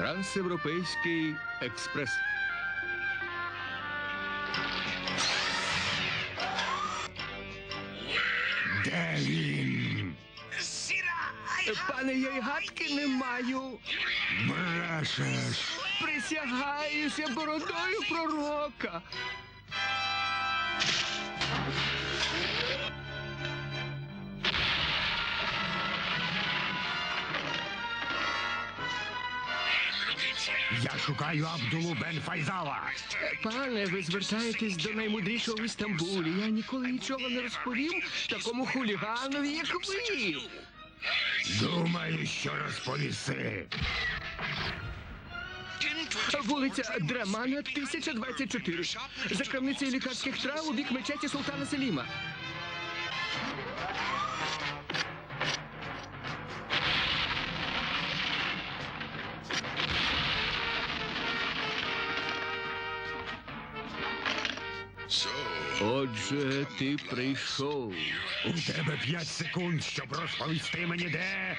Трансєвропейський експрес. Де він? Пане, я й гадки не маю. Брешеш. Присягаюся бородою пророка. Я шукаю Абдулу Бен Файзала. Пане, ви звертаєтесь до наймудрішого в Істамбулі. Я ніколи нічого не розповім такому хуліганові, як ви. Думаю, що розповіси. Вулиця Драмана, 1024. За крамницею лікарських трав у бік мечеті Султана Селіма. Отже, ти прийшов. У тебе п'ять секунд, щоб розповісти мені, де.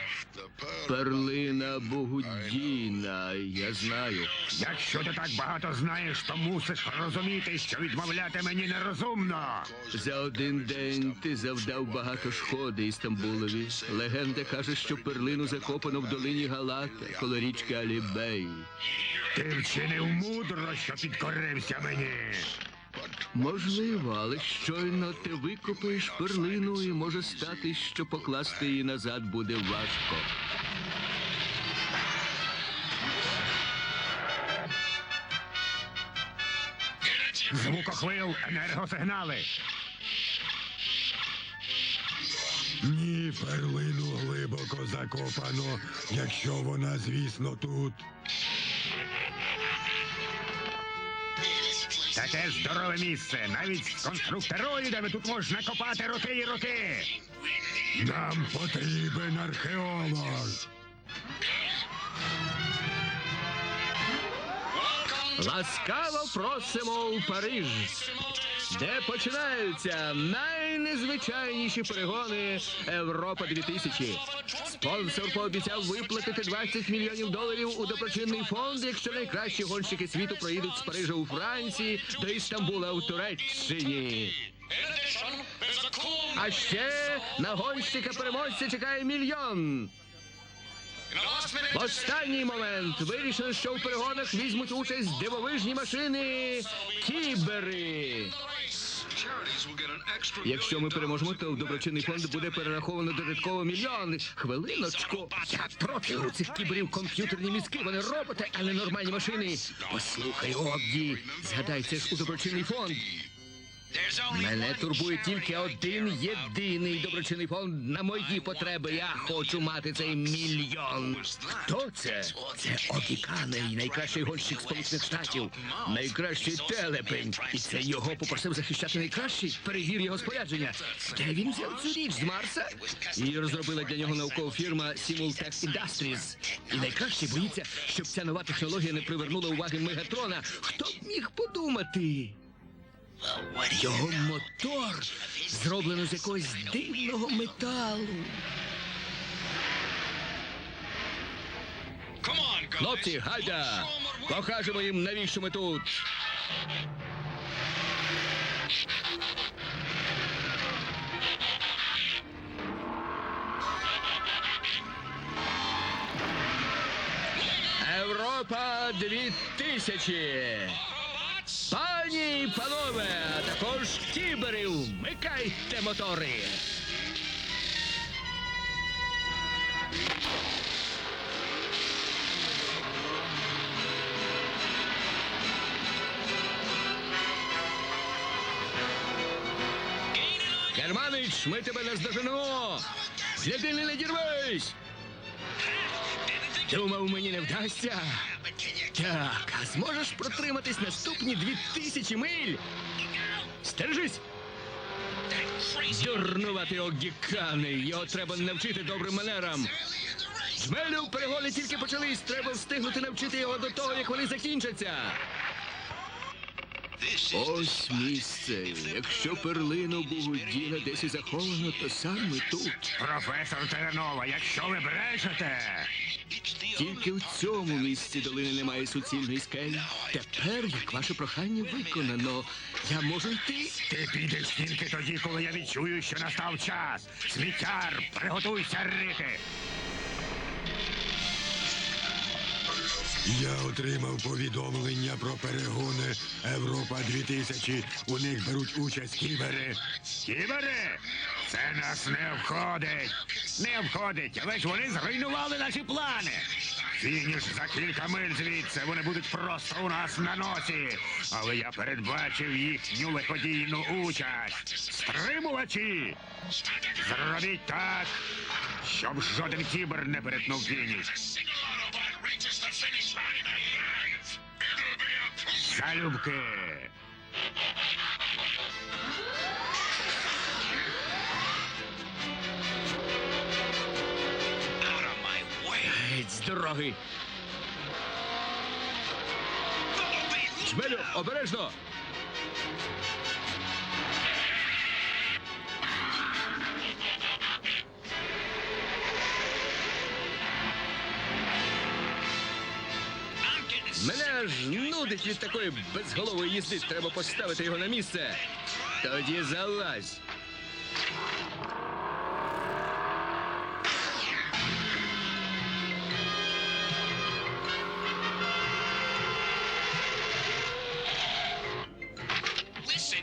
Перлина Богудіна, я знаю. Якщо ти так багато знаєш, то мусиш розуміти, що відмовляти мені нерозумно. За один день ти завдав багато шкоди Істамбулові. Легенда каже, що перлину закопано в долині Галата, коло річки Алібей. Ти вчинив мудро, що підкорився мені. Можливо, але щойно ти викопаєш перлину і може стати, що покласти її назад буде важко. Звукохвил, енергосигнали. Ні, перлину глибоко закопано, якщо вона, звісно, тут. Таке здорове місце. Навіть з конструктороїдами тут можна копати роки і роки. Нам потрібен археолог. Ласкаво просимо у Париж, де починаються найнезвичайніші перегони Європа 2000. Спонсор пообіцяв виплатити 20 мільйонів доларів у доброчинний фонд, якщо найкращі гонщики світу проїдуть з Парижа у Франції до Істамбула у Туреччині. А ще на гонщика переможця чекає мільйон. В останній момент вирішено, що в перегонах візьмуть участь дивовижні машини кібери. Якщо ми переможемо, то в доброчинний фонд буде перераховано додатково мільйони. Хвилиночку. Я проти у цих кіберів комп'ютерні мізки. Вони роботи, а не нормальні машини. Послухай, Обді. згадай, це ж у доброчинний фонд. Мене турбує тільки один єдиний доброчинний фонд на мої потреби. Я хочу мати цей мільйон. Хто це? Це Окіканей, найкращий гонщик Сполучених Штатів, найкращий телепень. І це його попросив захищати найкращий. Перевір його спорядження. Де він взяв цю річ з Марса? Її розробила для нього наукова фірма Simultex Industries. І найкраще боїться, щоб ця нова технологія не привернула уваги Мегатрона. Хто б міг подумати? Його мотор зроблено з якогось дивного металу. Хлопці, гайда! Покажемо їм, навіщо ми тут. Європа 2000! Пані і панове, а також кібери, вмикайте мотори. Керманич, ми тебе наздоженемо! Слідини не дірвись! Думав, мені не вдасться. Так, а зможеш протриматись наступні дві тисячі миль? Стережись! Дурнувати огікани, його треба навчити добрим манерам. Жмелю перегони тільки почались, треба встигнути навчити його до того, як вони закінчаться. Ось місце. Якщо перлину Бугудіна десь і заховано, то саме тут. Професор Теренова, якщо ви брешете, Тільки в цьому місці долини немає суцільної скелі. Тепер, як ваше прохання виконано, я можу йти. Ти підеш тільки тоді, коли я відчую, що настав час. Світяр, приготуйся рити. Я отримав повідомлення про перегони Європа 2000. У них беруть участь кібери. Кібери, це нас не входить. Не входить, але ж вони зруйнували наші плани. Фініш за кілька миль звідси, вони будуть просто у нас на носі. Але я передбачив їхню лиходійну участь. Стримувачі! Зробіть так, щоб жоден кібер не перетнув фініш. Залюбки! Геть з дороги. Шмелю, обережно! Мене ж нудить від такої безголової їзди. Треба поставити його на місце. Тоді залазь.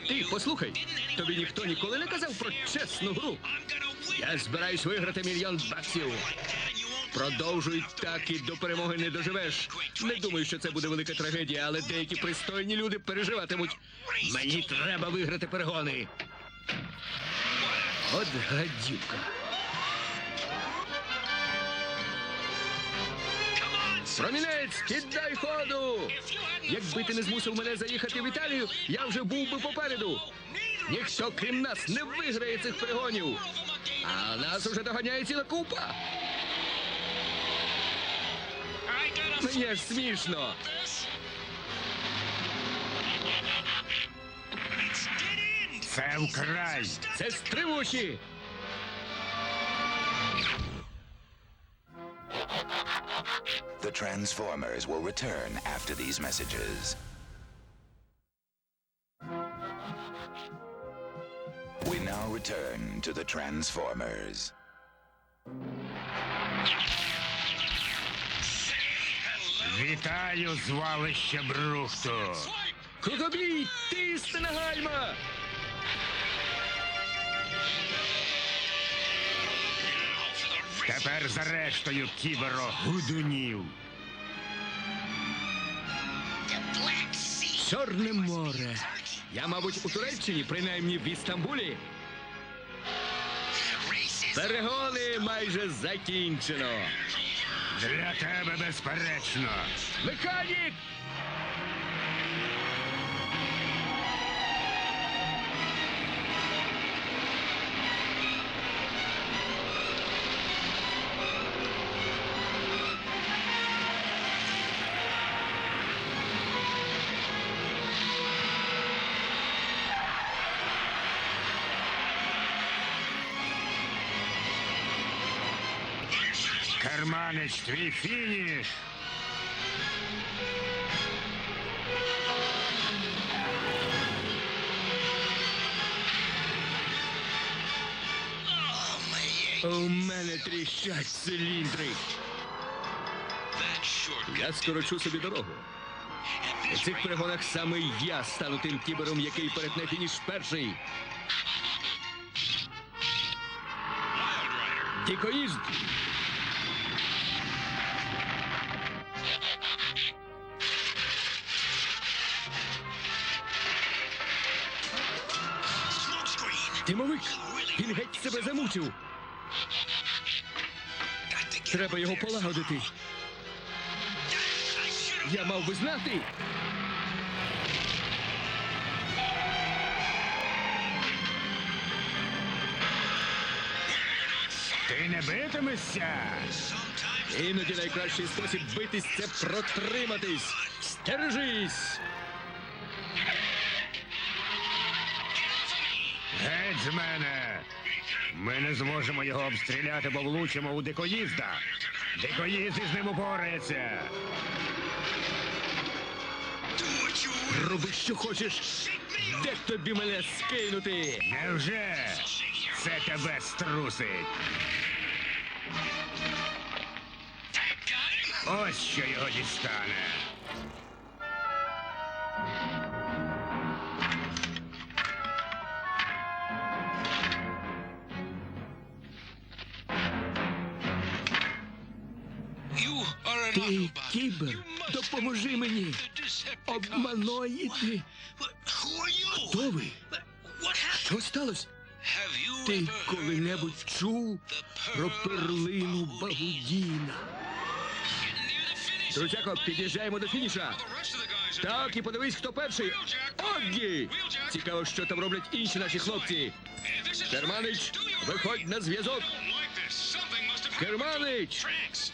Ти послухай, тобі ніхто ніколи не казав про чесну гру. Я збираюсь виграти мільйон баксів. Продовжуй так і до перемоги не доживеш. Не думаю, що це буде велика трагедія, але деякі пристойні люди переживатимуть. Мені треба виграти перегони. От гадюка. Промінець, кидай ходу! Якби ти не змусив мене заїхати в Італію, я вже був би попереду. Ніхто, крім нас, не виграє цих перегонів. А нас уже доганяє ціла купа. Мені аж смішно. Це вкрай! Це стримуші. The Transformers will return after these messages. We now return to the Transformers. Вітаю, звалище Брухту! Крутобій, тисни гальма. Тепер за рештою кіберогудунів. Чорне море. Я, мабуть, у Туреччині, принаймні в Істамбулі. Перегони майже закінчено. Для тебе безперечно. Механік! Керманич, твій фініш. У мене тріщать циліндри. Я скорочу собі дорогу. У цих перегонах саме я стану тим кібером, який перетне фініш перший. Дікоїзд! Тимовик! Він геть себе замучив. Треба його полагодити. Я мав би знати. Ти не битимешся? Іноді найкращий спосіб битись це протриматись. Стережись! Геть з мене. Ми не зможемо його обстріляти, бо влучимо у дикоїзда. Дикоїзди з ним упорається. Роби, що хочеш. Де тобі мене скинути? Невже це тебе струсить? Ось що його дістане. Ти кібер, допоможи мені. Обманоїди. Хто ви? Що сталося? Ти коли-небудь чув про перлину Багудіна? Друзяко, під'їжджаємо до фініша. Так, і подивись, хто перший. Оггі! Цікаво, що там роблять інші наші хлопці. Керманич, виходь на зв'язок. Керманич!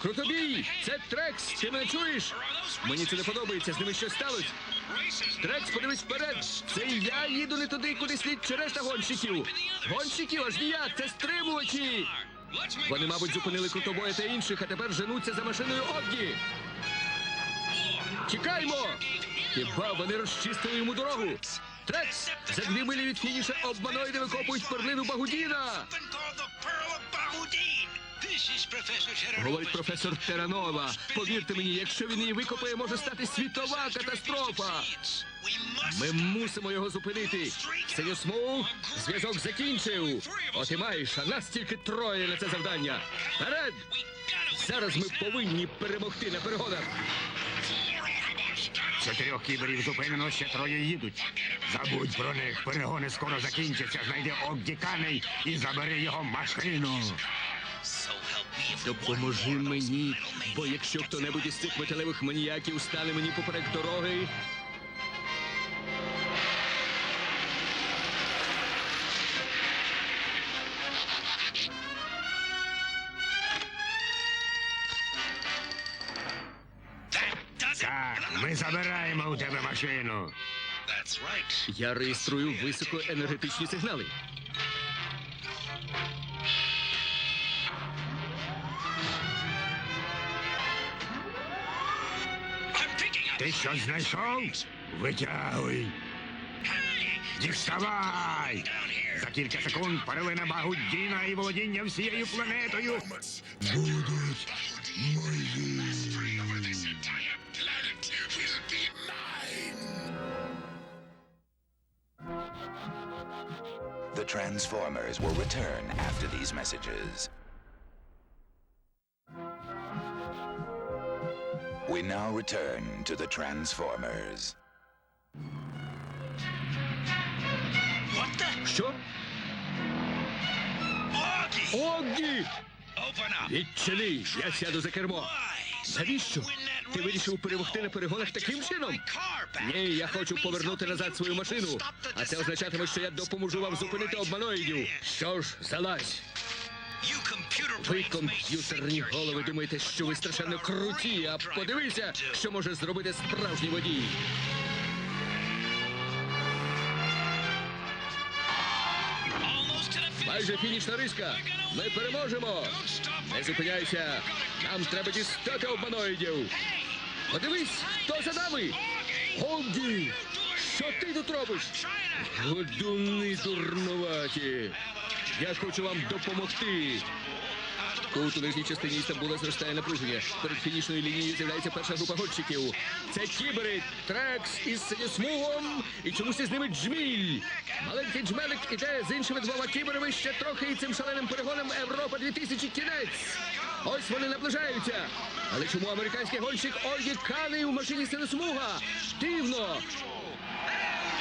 Крутобій! Це Трекс! Ти мене чуєш? Мені це не подобається, з ними щось сталося. Трекс, подивись вперед! Це я їду не туди, куди слід чи решта гонщиків. Гонщиків аж ніяк, це стримувачі! Вони, мабуть, зупинили крутобоя та інших, а тепер женуться за машиною Оггі. Тікаймо! Хіба вони розчистили йому дорогу? Трекс! За дві милі від фініша обманоїди викопують перлину Багудіна! Говорить професор Теранова. Повірте мені, якщо він її викопає, може стати світова катастрофа. Ми мусимо його зупинити. Синьосмуг, зв'язок закінчив. От і маєш, а нас тільки троє на це завдання. Вперед! Зараз ми повинні перемогти на перегонах. Чотирьох кіберів зупинено, ще троє їдуть. Забудь про них, перегони скоро закінчаться. Знайди Огді Каней і забери його машину. Допоможи мені, бо якщо хто-небудь із цих металевих маніяків стане мені поперек дороги. Так, ми забираємо у тебе машину. Я реєструю високоенергетичні сигнали. Ти щось знайшов? Витягуй. Діставай! За кілька секунд первина Багудіна і володіння всією планетою. Будуть мої. The Transformers will return after these messages. We now return to the Transformers. Що? Оггі! Відчини! Я сяду за кермо. Навіщо? Ти вирішив перемогти на перегонах таким чином? Ні, я хочу повернути назад свою машину. А це означатиме, що я допоможу вам зупинити обманоїдів. Що ж, залазь. Ви, комп'ютерні голови, думаєте, що ви страшенно круті, а подивися, що може зробити справжній водій. Майже фінішна риска. Ми переможемо. Не зупиняйся. Нам треба дістати обманоїдів. Подивись, хто за нами? Голді! Що ти тут робиш? Годуни дурнуваті. Я хочу вам допомогти. Тут у нижній частині Істамбула зростає напруження. Перед фінішною лінією з'являється перша група гонщиків. Це кібери, Трекс із синьосмугом і чомусь із ними джміль. Маленький джмелик іде з іншими двома кіберами ще трохи і цим шаленим перегоном Європа 2000 кінець. Ось вони наближаються. Але чому американський гонщик Ольгі Кани у машині синьосмуга? Дивно.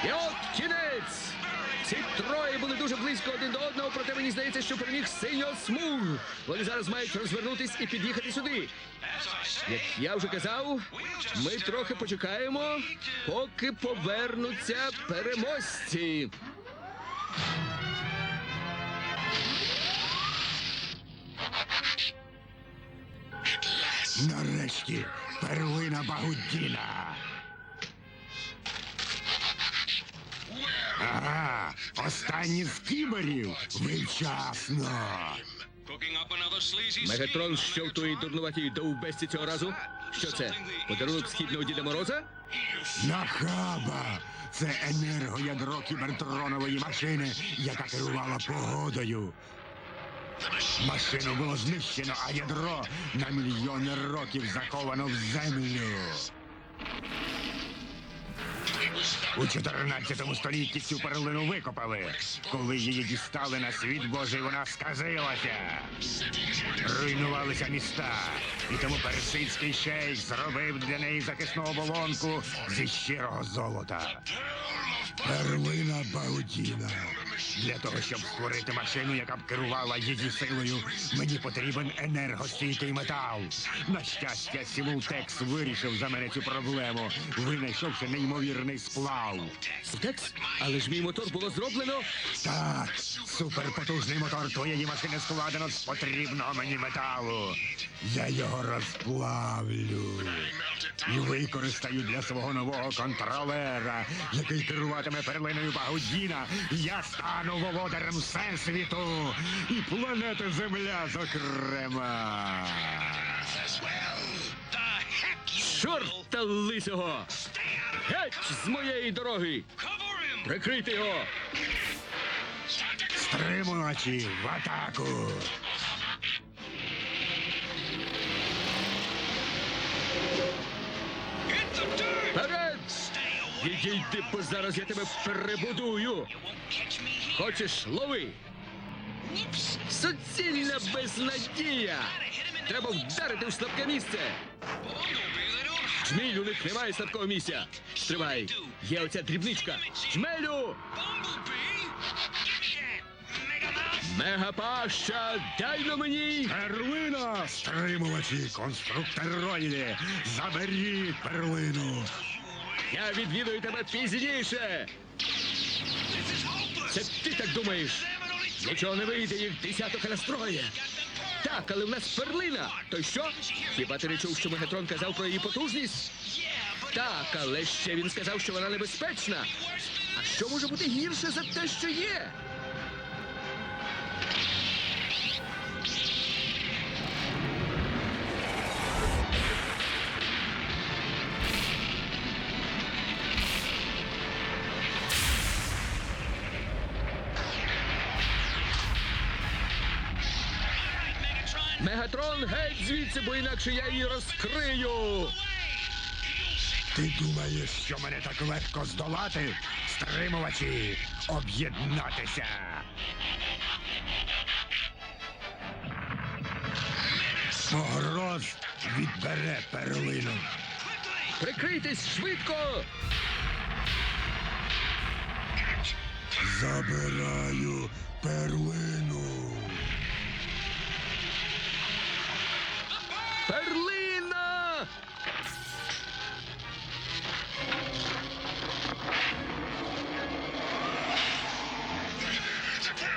І от кінець! Ці троє були дуже близько один до одного, проте мені здається, що переміг синьо смуг. Вони зараз мають розвернутись і під'їхати сюди. Як я вже казав, ми трохи почекаємо, поки повернуться переможці. Нарешті первина Багудіна. Ага, останні з кіберів. Ви вчасно. Мегатрон що в твоїй дурнуватій довбесті цього разу? Що це? Подарунок східного Діда Мороза? Нахаба! Це енергоядро кібертронової машини, яка керувала погодою. Машину було знищено, а ядро на мільйони років заковано в землю. У 14 столітті цю перлину викопали. Коли її дістали на світ Божий, вона сказилася. Руйнувалися міста, і тому персидський шейх зробив для неї захисну оболонку зі щирого золота. Перлина Баудіна. Для того, щоб створити машину, яка б керувала її силою, мені потрібен енергостійкий метал. На щастя, Сімултекс вирішив за мене цю проблему, винайшовши неймовірний сплав. Сутекс? Але ж мій мотор було зроблено. Так, суперпотужний мотор твоєї машини складено з потрібного мені металу. Я його розплавлю і використаю для свого нового контролера, який керуватиме перлиною Багудіна. Я стану володарем всесвіту і планети Земля, зокрема. Чорта лисого! Геть з моєї дороги! Прикрийте його! Стримувачі в атаку. Вперед! Відійди, бо зараз я тебе перебудую! Хочеш, лови! Суцільна безнадія! Треба вдарити в слабке місце! Джміль, у них немає слабкого місця! Стривай! Є оця дрібничка! Джмелю! Мегапаща, дай на мені! Перлина, стримувачі, конструктероїди, заберіть перлину. Я відвідую тебе пізніше! Це ти так думаєш? Нічого не вийде, їх десяток настроє. Так, але в нас перлина. То й що? Хіба ти не чув, що Мегатрон казав про її потужність? Так, але ще він сказав, що вона небезпечна. А що може бути гірше за те, що є? Звідси, бо інакше я її розкрию. Ти думаєш, що мене так легко здолати? Стримувачі, об'єднатися. Погроз відбере перлину. Прикрийтесь швидко! Забираю перлину. Перлина!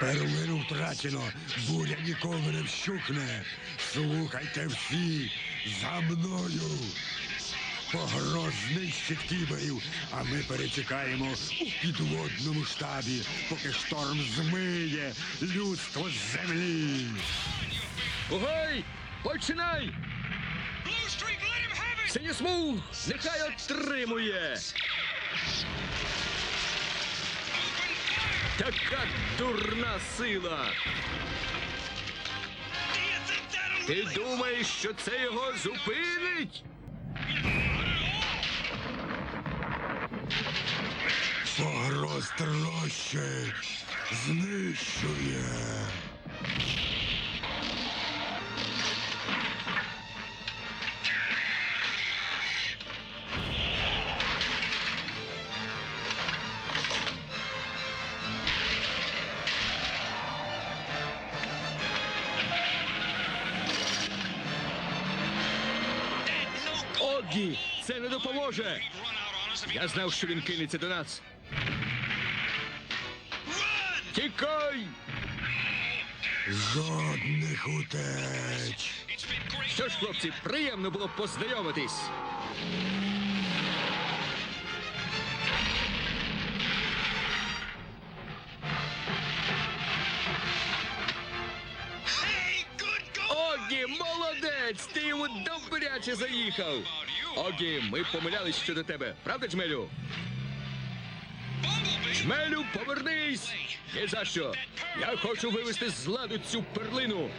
Перлину втрачено, буря ніколи не вщухне. Слухайте всі за мною. Погроз знищить кіберів, а ми перечекаємо у підводному штабі, поки шторм змиє людство з землі. Бугай! Починай! Синісмуг! Нехай отримує! Така дурна сила! Ти думаєш, що це його зупинить? Погроз трощить, знищує. Огі! Це не допоможе! Я знав, що він кинеться до нас. Тікай! Жодних утеч. Що ж, хлопці, приємно було познайомитись. Молодець! Ти йому добряче заїхав! Огі, ми помилялись щодо тебе, правда, Джмелю? Джмелю, повернись! Ні за що! Я хочу вивести з ладу цю перлину!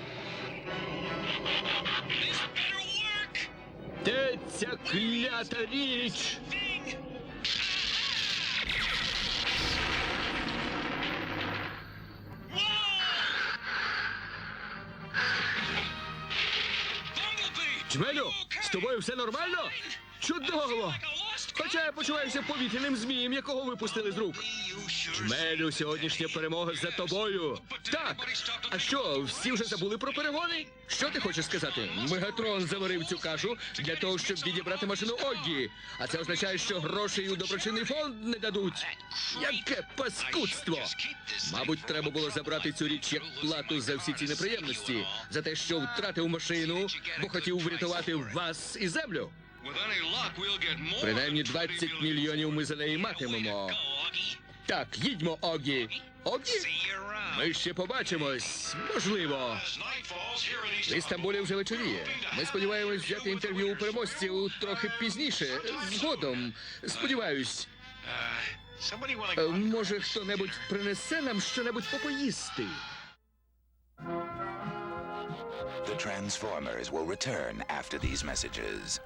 Де ця клята річ? Джмелю, з тобою все нормально? Чудово! Хоча я почуваюся повітряним змієм, якого випустили з рук. Джмелю, сьогоднішня перемога за тобою. Так. А що, всі вже забули про перегони? Що ти хочеш сказати? Мегатрон заварив цю кашу для того, щоб відібрати машину Оггі. А це означає, що грошей у доброчинний фонд не дадуть. Яке паскудство! Мабуть, треба було забрати цю річ як плату за всі ці неприємності, за те, що втратив машину, бо хотів врятувати вас і землю. Принаймні 20 мільйонів ми за неї матимемо. Так, їдьмо, Огі. Огі? Ми ще побачимось. Можливо. В Істамбулі вже вечоріє. Ми сподіваємось взяти інтерв'ю у переможців трохи пізніше. Згодом. Сподіваюсь. Е, Може, хто-небудь принесе нам щонебудь попоїсти. The Transformers will return after these messages.